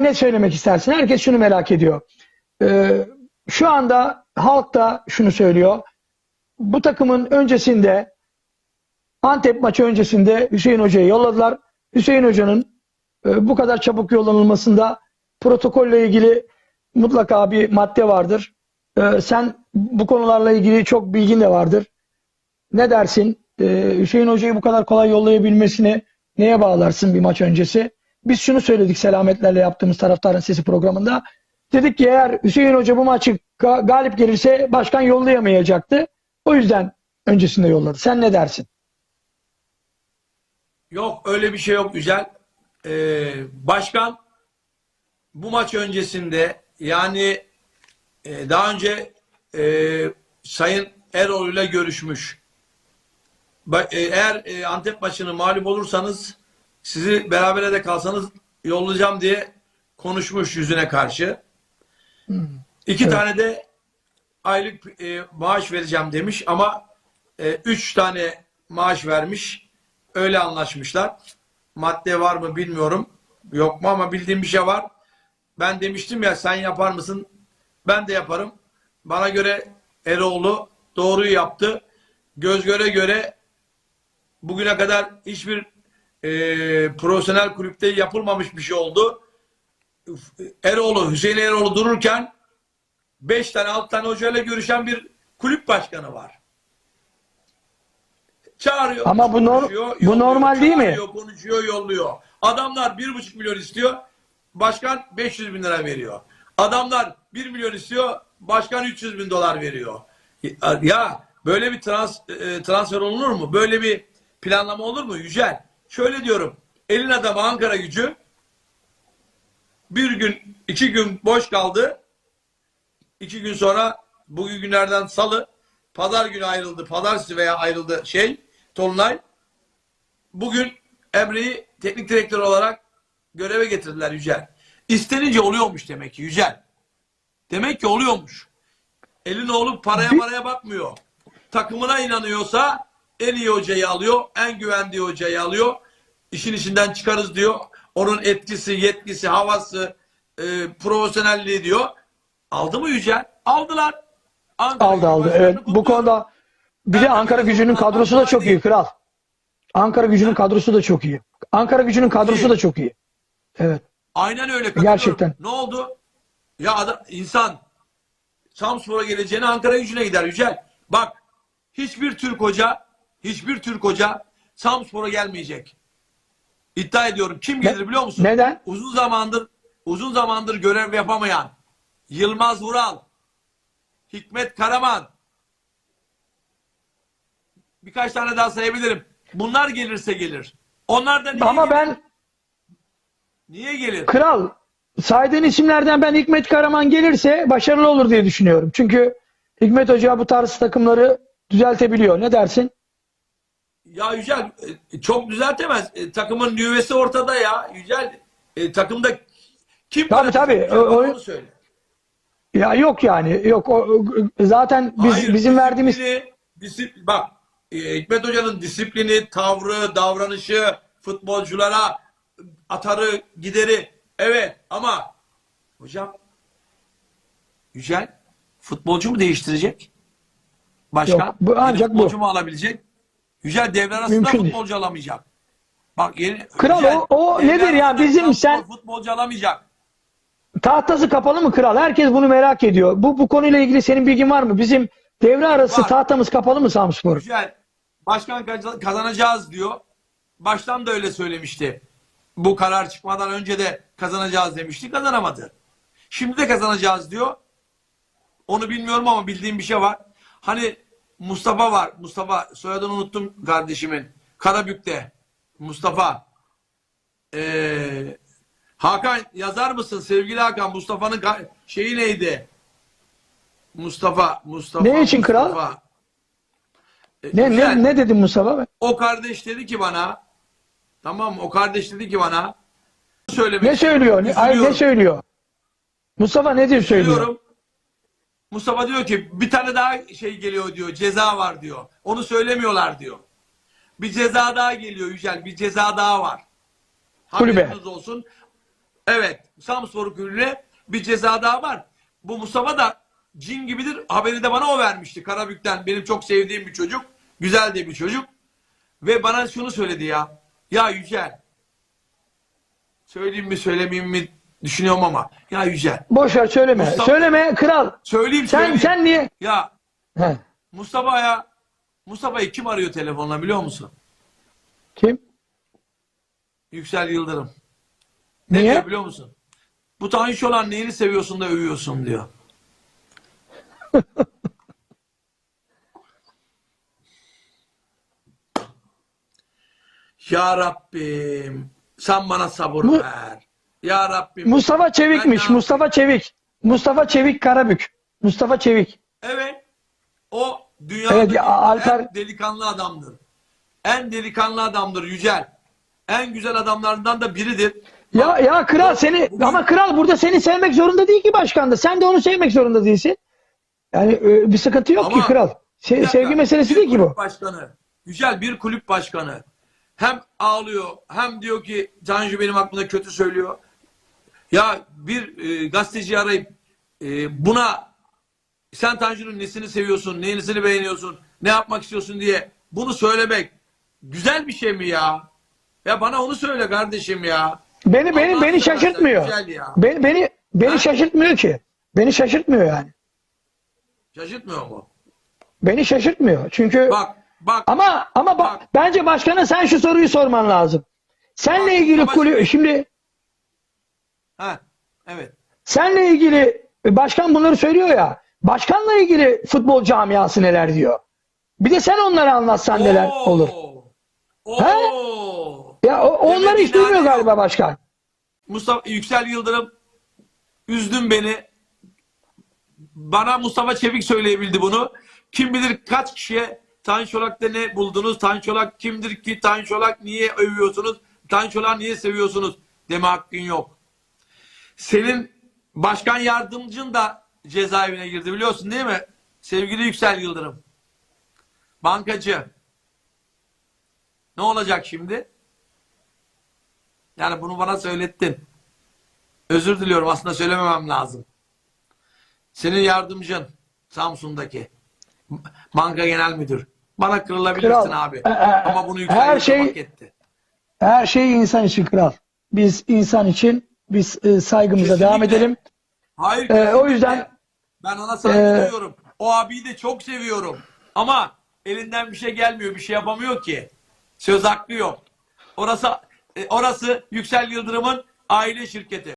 ne söylemek istersin? Herkes şunu merak ediyor. Ee, şu anda halk da şunu söylüyor. Bu takımın öncesinde Antep maçı öncesinde Hüseyin Hoca'yı yolladılar. Hüseyin Hoca'nın e, bu kadar çabuk yollanılmasında protokolle ilgili mutlaka bir madde vardır. Ee, sen bu konularla ilgili çok bilgin de vardır. Ne dersin? Ee, Hüseyin Hoca'yı bu kadar kolay yollayabilmesini neye bağlarsın bir maç öncesi? Biz şunu söyledik selametlerle yaptığımız taraftarın sesi programında. Dedik ki eğer Hüseyin Hoca bu maçı ga- galip gelirse başkan yollayamayacaktı. O yüzden öncesinde yolladı. Sen ne dersin? Yok öyle bir şey yok Yücel. Ee, başkan bu maç öncesinde yani e, daha önce e, Sayın Erol ile görüşmüş. E, eğer e, Antep maçını mağlup olursanız sizi berabere de kalsanız yollayacağım diye konuşmuş yüzüne karşı. İki Evet. tane de aylık e, maaş vereceğim demiş ama e, üç tane maaş vermiş. Öyle anlaşmışlar. Madde var mı bilmiyorum. Yok mu ama bildiğim bir şey var. Ben demiştim ya sen yapar mısın? Ben de yaparım. Bana göre Eroğlu doğruyu yaptı. Göz göre göre bugüne kadar hiçbir e, profesyonel kulüpte yapılmamış bir şey oldu. Eroğlu, Hüseyin Eroğlu dururken 5 tane 6 tane hocayla görüşen bir kulüp başkanı var. Çağırıyor. Ama bu nor- konuşuyor, bu normal değil mi? çağırıyor, Konuşuyor, yolluyor. Adamlar 1,5 milyon istiyor. Başkan 500 bin lira veriyor. Adamlar 1 milyon istiyor. Başkan 300 bin dolar veriyor. Ya böyle bir trans, e, transfer olunur mu? Böyle bir planlama olur mu? Yücel. Şöyle diyorum. Elin adamı Ankara gücü bir gün, iki gün boş kaldı. İki gün sonra bugün günlerden salı pazar günü ayrıldı. Pazartesi veya ayrıldı şey Tolunay. Bugün Emre'yi teknik direktör olarak göreve getirdiler Yücel. İstenince oluyormuş demek ki Yücel. Demek ki oluyormuş. Elin oğlu paraya paraya bakmıyor. Takımına inanıyorsa en iyi hocayı alıyor. En güvendiği hocayı alıyor. İşin içinden çıkarız diyor. Onun etkisi, yetkisi, havası, e, profesyonelliği diyor. Aldı mı Yücel? Aldılar. Ankara Aldı aldı. Evet. Bu kutluyorum. konuda bir de Ankara gücünün kadrosu da çok iyi kral. Ankara gücünün kadrosu da çok iyi. Ankara gücünün kadrosu da çok iyi. Evet. Aynen öyle. Gerçekten. Ne oldu? Ya adam, insan Samspor'a geleceğine Ankara gücüne gider Yücel. Bak hiçbir Türk hoca hiçbir Türk hoca Samspor'a gelmeyecek. İddia ediyorum. Kim gelir biliyor musun? Neden? Uzun zamandır uzun zamandır görev yapamayan Yılmaz Vural, Hikmet Karaman birkaç tane daha sayabilirim. Bunlar gelirse gelir. Onlar da niye Ama gelir? ben niye gelir? kral saydığın isimlerden ben Hikmet Karaman gelirse başarılı olur diye düşünüyorum. Çünkü Hikmet Hoca bu tarz takımları düzeltebiliyor. Ne dersin? Ya Yücel e, çok düzeltemez. E, takımın nüvesi ortada ya. Yücel e, takımda kim Tabii, tabii. O- söyle. Ya yok yani. Yok o, zaten biz Hayır, bizim verdiğimiz disiplini, disip- bak e, Hikmet Hoca'nın disiplini, tavrı, davranışı, futbolculara atarı, gideri evet ama hocam Yücel futbolcu mu değiştirecek? Başkan Yok, bu ancak bu. futbolcu mu alabilecek? Yücel devre arasında Mümkün değil. futbolcu alamayacak. Bak yeni Kral, Yücel, o- o devre nedir ya? arasında Bizim Trabzon sen- futbolcu alamayacak. tahtası kapalı mı kral? Herkes bunu merak ediyor. Bu bu konuyla ilgili senin bilgin var mı? Bizim devre arası Var. tahtamız kapalı mı Samspor? Güzel. Başkan kaz- kazanacağız diyor. Baştan da öyle söylemişti. Bu karar çıkmadan önce de kazanacağız demişti. Kazanamadı. Şimdi de kazanacağız diyor. Onu bilmiyorum ama bildiğim bir şey var. Hani Mustafa var. Mustafa soyadını unuttum kardeşimin. Karabük'te. Mustafa. Ee, Hakan yazar mısın sevgili Hakan? Mustafa'nın şeyi neydi? Mustafa. Mustafa. Ne için kral? Mustafa. E, Ne güzel. ne ne dedin Mustafa? O kardeş dedi ki bana tamam? O kardeş dedi ki bana söylemek Ne söylüyor? Ne, ay, ne söylüyor? Mustafa ne diyor söylüyor? Mustafa diyor ki bir tane daha şey geliyor diyor. Ceza var diyor. Onu söylemiyorlar diyor. Bir ceza daha geliyor Yücel. Bir ceza daha var. Kulübe. Haberiniz olsun. Evet. Samspor Kulübü'ne bir ceza daha var. Bu Mustafa da cin gibidir. Haberi de bana o vermişti. Karabük'ten benim çok sevdiğim bir çocuk. Güzel de bir çocuk. Ve bana şunu söyledi ya. Ya Yücel. Söyleyeyim mi söylemeyeyim mi düşünüyorum ama. Ya Yücel. Boş ver söyleme. Mustafa- Söyleme kral. Söyleyeyim Sen söyleyeyim. sen niye? Ya He. Mustafa'ya Mustafa'yı kim arıyor telefonla biliyor musun? Kim? Yüksel Yıldırım. Ne Niye? diyor biliyor musun? Bu Tanju olan neyini seviyorsun da övüyorsun diyor. ya Rabbim sen bana sabır Bu- ver. Ya Rabbim. Mustafa Çevik'miş. Ben Mustafa Çevik. Mustafa Çevik Karabük. Mustafa Çevik. Evet. O dünyadaki Evet, ya, Alper- en delikanlı adamdır. En delikanlı adamdır Yücel. En güzel adamlarından da biridir. Ya ya kral seni bugün- ama kral burada seni sevmek zorunda değil ki başkan da. Sen de onu sevmek zorunda değilsin. Yani e, bir sıkıntı yok Ama ki kral. Se- dakika, sevgi meselesi değil ki bu. Başkanı. Yücel bir kulüp başkanı. Hem ağlıyor hem diyor ki Tanju benim hakkımda kötü söylüyor. Ya bir e, gazeteci arayıp e, buna sen Tanju'nun nesini seviyorsun, nesini beğeniyorsun, ne yapmak istiyorsun diye bunu söylemek güzel bir şey mi ya? Ya bana onu söyle kardeşim ya. Beni beni Allah'ını beni seversen şaşırtmıyor. güzel ya. Beni beni beni Ha? şaşırtmıyor ki. Beni şaşırtmıyor yani. Şaşırtmıyor mu? Beni şaşırtmıyor. Çünkü Bak bak ama ama ba- Bak. bence başkana sen şu soruyu sorman lazım. Senle Bak, ilgili Çevik- şimdi ha evet. senle ilgili başkan bunları söylüyor ya. Başkanla ilgili futbol camiası neler diyor. Bir de sen onlara anlatsan neler Oo! olur. Oo! Ya o, onları Demek hiç duymuyor galiba başkan. Mustafa Yüksel Yıldırım üzdün beni. Bana Mustafa Çevik söyleyebildi bunu. Kim bilir kaç kişiye Tanju Çolak'ta ne buldunuz? Tanju Çolak kimdir ki? Tanju Çolak niye övüyorsunuz? Tanju Çolak'ı niye seviyorsunuz? Deme hakkın yok. Senin başkan yardımcın da cezaevine girdi biliyorsun değil mi? Sevgili Yüksel Yıldırım. Bankacı. Ne olacak şimdi? Yani bunu bana söylettin. Özür diliyorum aslında söylememem lazım. Senin yardımcın Samsun'daki banka genel müdür. Bana kırılabilirsin Kral, abi. e, e, Ama bunu Yüksel her şey- hak etti. Her şey insan için kral. Biz insan için biz e, saygımıza Kesinlikle. devam edelim. Hayır. Kesinlikle. o yüzden- ben ona saygı Ee, duyuyorum. O abiyi de çok seviyorum. Ama elinden bir şey gelmiyor, bir şey yapamıyor ki. Söz hakkı yok. Orası e, orası Yüksel Yıldırım'ın aile şirketi.